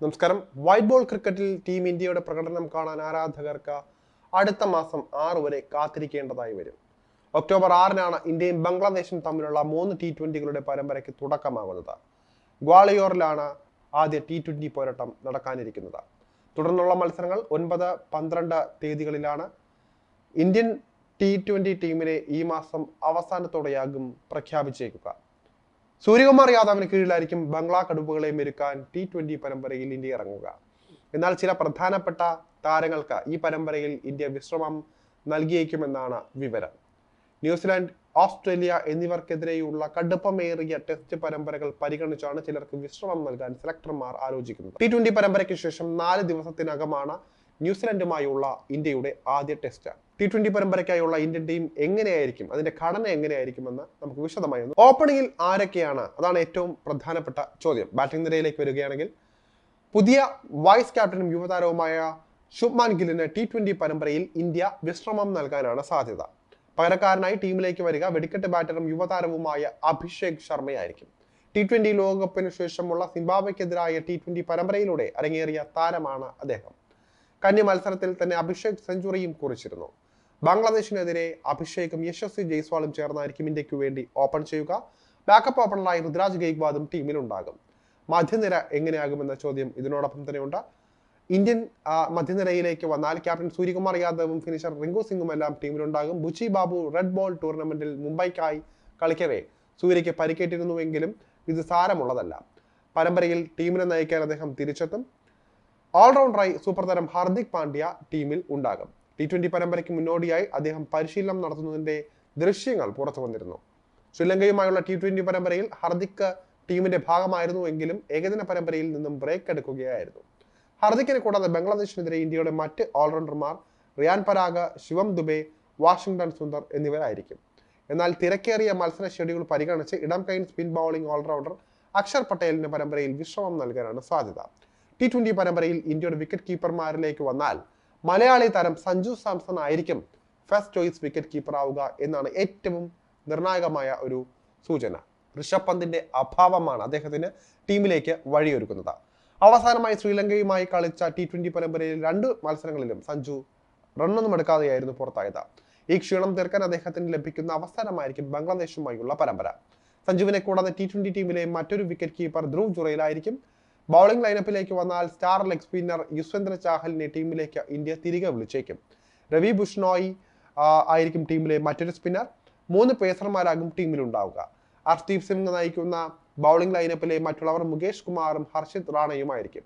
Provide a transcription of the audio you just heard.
നമസ്കാരം. White ball ക്രിക്കറ്റിൽ team ഇന്ത്യയുടെ പ്രകടനം കാണാൻ ആരാധകർക്ക് അടുത്ത മാസം ആറ് വരെ കാത്തിരിക്കേണ്ടതായി വരും. ഒക്ടോബർ ആറിനാണ് ഇന്ത്യയും ബംഗ്ലാദേശും തമ്മിലുള്ള മൂന്ന് ടി ട്വന്റികളുടെ പരമ്പരയ്ക്ക് തുടക്കമാകുന്നത് ഗ്വാളിയോറിലാണ് ആദ്യ ടി ട്വന്റി പോരാട്ടം നടക്കാനിരിക്കുന്നത്. തുടർന്നുള്ള മത്സരങ്ങൾ ഒൻപത് പന്ത്രണ്ട് തീയതികളിലാണ്. ഇന്ത്യൻ ടി ട്വന്റി ടീമിനെ ഈ മാസം അവസാനത്തോടെയാകും പ്രഖ്യാപിച്ചേക്കുക. സൂര്യകുമാർ യാദവിന് കീഴിലായിരിക്കും ബംഗ്ലാ കടുപ്പുകളെ മെരുക്കാൻ ടി ട്വന്റി പരമ്പരയിൽ ഇന്ത്യ ഇറങ്ങുക. എന്നാൽ ചില പ്രധാനപ്പെട്ട താരങ്ങൾക്ക് ഈ പരമ്പരയിൽ ഇന്ത്യ വിശ്രമം നൽകിയേക്കുമെന്നാണ് വിവരം. ന്യൂസിലാൻഡ് ഓസ്ട്രേലിയ എന്നിവർക്കെതിരെയുള്ള കടുപ്പമേറിയ ടെസ്റ്റ് പരമ്പരകൾ പരിഗണിച്ചാണ് ചിലർക്ക് വിശ്രമം നൽകാൻ സെലക്ടർമാർ ആലോചിക്കുന്നത്. ടി ട്വന്റി പരമ്പരയ്ക്ക് ശേഷം നാല് ദിവസത്തിനകമാണ് ന്യൂസിലൻഡുമായുള്ള ഇന്ത്യയുടെ ആദ്യ ടെസ്റ്റ്. ടി ട്വന്റി പരമ്പരയ്ക്കായുള്ള ഇന്ത്യൻ ടീം എങ്ങനെയായിരിക്കും? അതിന്റെ ഘടന എങ്ങനെയായിരിക്കുമെന്ന് നമുക്ക് വിശദമായി ഒന്ന് ഓപ്പണിംഗിൽ ആരൊക്കെയാണ്? അതാണ് ഏറ്റവും പ്രധാനപ്പെട്ട ചോദ്യം. ബാറ്റിംഗ് നിരയിലേക്ക് വരികയാണെങ്കിൽ പുതിയ വൈസ് ക്യാപ്റ്റനും യുവതാരവുമായ ശുഭ്മാൻ ഗില്ലിന് ടി ട്വന്റി പരമ്പരയിൽ ഇന്ത്യ വിശ്രമം നൽകാനാണ് സാധ്യത. പകരക്കാരനായി ടീമിലേക്ക് വരിക വെടിക്കെട്ട് ബാറ്ററും യുവതാരവുമായ അഭിഷേക് ശർമ്മയായിരിക്കും. ടി ട്വന്റി ലോകകപ്പിന് ശേഷമുള്ള സിംബാബ്വെക്കെതിരായ ടി ട്വന്റി പരമ്പരയിലൂടെ അരങ്ങേറിയ താരമാണ് അദ്ദേഹം. കന്നി മത്സരത്തിൽ തന്നെ അഭിഷേക് സെഞ്ചുറിയും കുറിച്ചിരുന്നു. ബംഗ്ലാദേശിനെതിരെ അഭിഷേകും യശസ്വി ജയ്സ്വാളും ചേർന്നായിരിക്കും ഇന്ത്യയ്ക്ക് വേണ്ടി ഓപ്പൺ ചെയ്യുക. ബാക്കപ്പ് ഓപ്പണറായി ഋതുരാജ് ഗെയ്ക്വാദും ടീമിലുണ്ടാകും മധ്യനിര എങ്ങനെയാകുമെന്ന ചോദ്യം ഇതിനോടൊപ്പം തന്നെയുണ്ട്. ഇന്ത്യൻ മധ്യനിരയിലേക്ക് വന്നാൽ ക്യാപ്റ്റൻ സൂര്യകുമാർ യാദവും ഫിനിഷർ റിങ്കു സിംഗും എല്ലാം ടീമിലുണ്ടാകും. ബുച്ചി ബാബു റെഡ് ബോൾ ടൂർണമെന്റിൽ മുംബൈക്കായി കളിക്കവേ സൂര്യയ്ക്ക് പരിക്കേറ്റിരുന്നുവെങ്കിലും ഇത് സാരമുള്ളതല്ല. പരമ്പരയിൽ ടീമിനെ നയിക്കാൻ അദ്ദേഹം തിരിച്ചെത്തും. ഓൾറൗണ്ടറായി സൂപ്പർ താരം ഹാർദിക് പാണ്ഡ്യ ടീമിൽ ഉണ്ടാകും. ടി ട്വന്റി പരമ്പരയ്ക്ക് മുന്നോടിയായി അദ്ദേഹം പരിശീലനം നടത്തുന്നതിന്റെ ദൃശ്യങ്ങൾ പുറത്തു വന്നിരുന്നു. ശ്രീലങ്കയുമായുള്ള ടി ട്വന്റി പരമ്പരയിൽ ഹർദിക് ടീമിന്റെ ഭാഗമായിരുന്നു എങ്കിലും ഏകദിന പരമ്പരയിൽ നിന്നും ബ്രേക്ക് എടുക്കുകയായിരുന്നു. ഹർദിക്കിനെ കൂടാതെ ബംഗ്ലാദേശിനെതിരെ ഇന്ത്യയുടെ മറ്റ് ഓൾറൗണ്ടർമാർ റിയാൻ പരാഗ് ശിവം ദുബെ വാഷിംഗ്ടൺ സുന്ദർ എന്നിവരായിരിക്കും. എന്നാൽ തിരക്കേറിയ മത്സര ഷെഡ്യൂൾ പരിഗണിച്ച് ഇടം കൈൻ സ്പിൻ ബൗളിംഗ് ഓൾറൗണ്ടർ അക്ഷർ പട്ടേലിന്റെ പരമ്പരയിൽ വിശ്രമം നൽകാനാണ് സാധ്യത. ടി ട്വന്റി പരമ്പരയിൽ ഇന്ത്യയുടെ വിക്കറ്റ് കീപ്പർമാരിലേക്ക് വന്നാൽ മലയാളി താരം സഞ്ജു സാംസൺ ആയിരിക്കും ഫസ്റ്റ് ചോയ്സ് വിക്കറ്റ് കീപ്പർ ആവുക എന്നാണ് ഏറ്റവും നിർണായകമായ ഒരു സൂചന. ഋഷഭ് പന്തിന്റെ അഭാവമാണ് അദ്ദേഹത്തിന് ടീമിലേക്ക് വഴിയൊരുക്കുന്നത്. അവസാനമായി ശ്രീലങ്കയുമായി കളിച്ച ടി ട്വന്റി പരമ്പരയിൽ രണ്ട് മത്സരങ്ങളിലും സഞ്ജു റണ്ണൊന്നും എടുക്കാതെയായിരുന്നു പുറത്തായത്. ഈ ക്ഷീണം തീർക്കാൻ അദ്ദേഹത്തിന് ലഭിക്കുന്ന അവസരമായിരിക്കും ബംഗ്ലാദേശുമായുള്ള പരമ്പര. സഞ്ജുവിനെ കൂടാതെ ടി ട്വന്റി ടീമിലെ മറ്റൊരു വിക്കറ്റ് കീപ്പർ ധ്രുവ് ജുറയിലായിരിക്കും ബൗളിംഗ് ലൈനപ്പിലേക്ക് വന്നാൽ സ്റ്റാർ ലെഗ് സ്പിന്നർ യുസ്വേന്ദ്ര ചാഹലിനെ ടീമിലേക്ക് ഇന്ത്യ തിരികെ വിളിച്ചേക്കും. രവി ബുഷ്നോയ് ആയിരിക്കും ടീമിലെ മറ്റൊരു സ്പിന്നർ മൂന്ന് പേസർമാരാകും ടീമിലുണ്ടാവുക ഹർദീപ് സിംഗ് നയിക്കുന്ന ബൗളിംഗ് ലൈനപ്പിലെ മറ്റുള്ളവർ മുകേഷ് കുമാറും ഹർഷിത് റാണയുമായിരിക്കും.